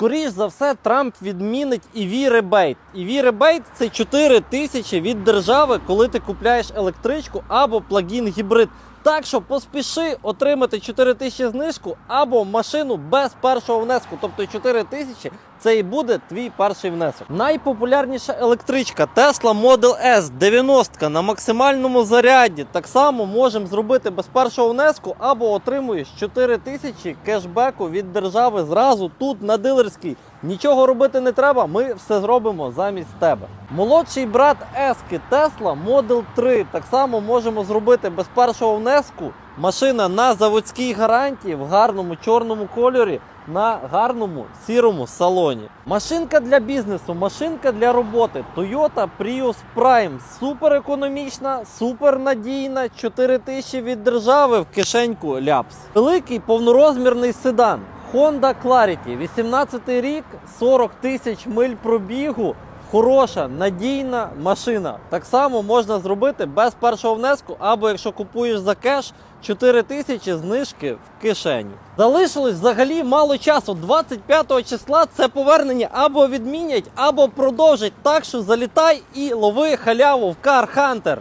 Скоріш за все, Трамп відмінить EV ребейт. EV ребейт це 4 тисячі від держави, коли ти купляєш електричку або плагін гібрид. Так що поспіши отримати 4 тисячі знижку або машину без першого внеску. Тобто 4 тисячі це і буде твій перший внесок. Найпопулярніша електричка Tesla Model S 90 на максимальному заряді. Так само можемо зробити без першого внеску або отримуєш 4 тисячі кешбеку від держави зразу тут на дилерській. Нічого робити не треба, ми все зробимо замість тебе. Молодший брат Ески Tesla Model 3 так само можемо зробити без першого внеску. Машина на заводській гарантії в гарному чорному кольорі на гарному сірому салоні. Машинка для бізнесу, машинка для роботи. Toyota Prius Prime. Супер економічна, супер надійна. 4 тисячі від держави в кишеньку ляпс. Великий повнорозмірний седан. Honda Clarity, 18 рік, 40 тисяч миль пробігу. Хороша, надійна машина. Так само можна зробити без першого внеску, або якщо купуєш за кеш, 4 тисячі знижки в кишені. Залишилось взагалі мало часу. 25 числа це повернення або відмінять, або продовжать. Так що залітай і лови халяву в Car Hunter.